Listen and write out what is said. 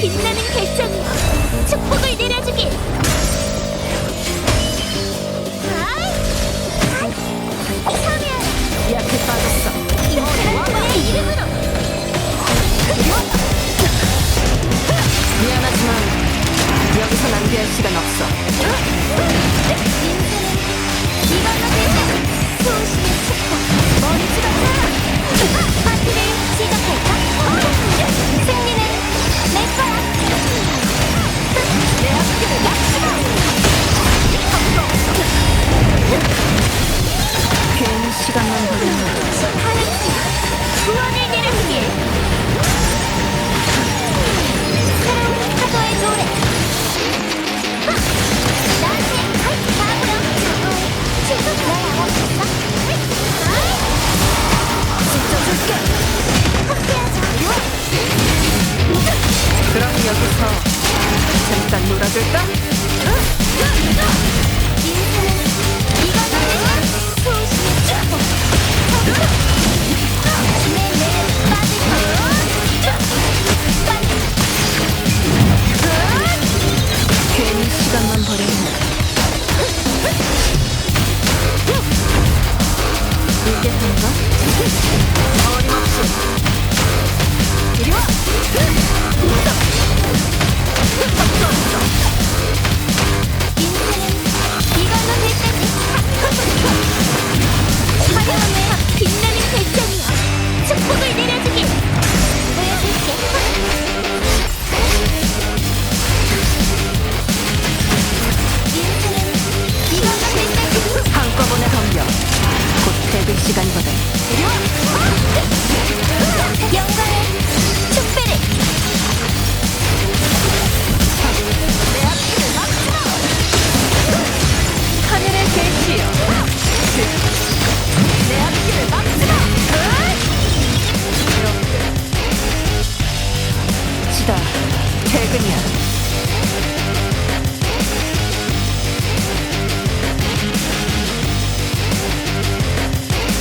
빛나는 결정이 축복을 내려주길. 미안하지만 여기서 낭비할 시간 없어. 여기서 잠깐 놀아줄까? 괜히 시간만 버리는 이게 뭔가? 시간이거든. 영광의 축배를 하늘의 계시여 내 앞길을 막지마 지다 퇴근이야.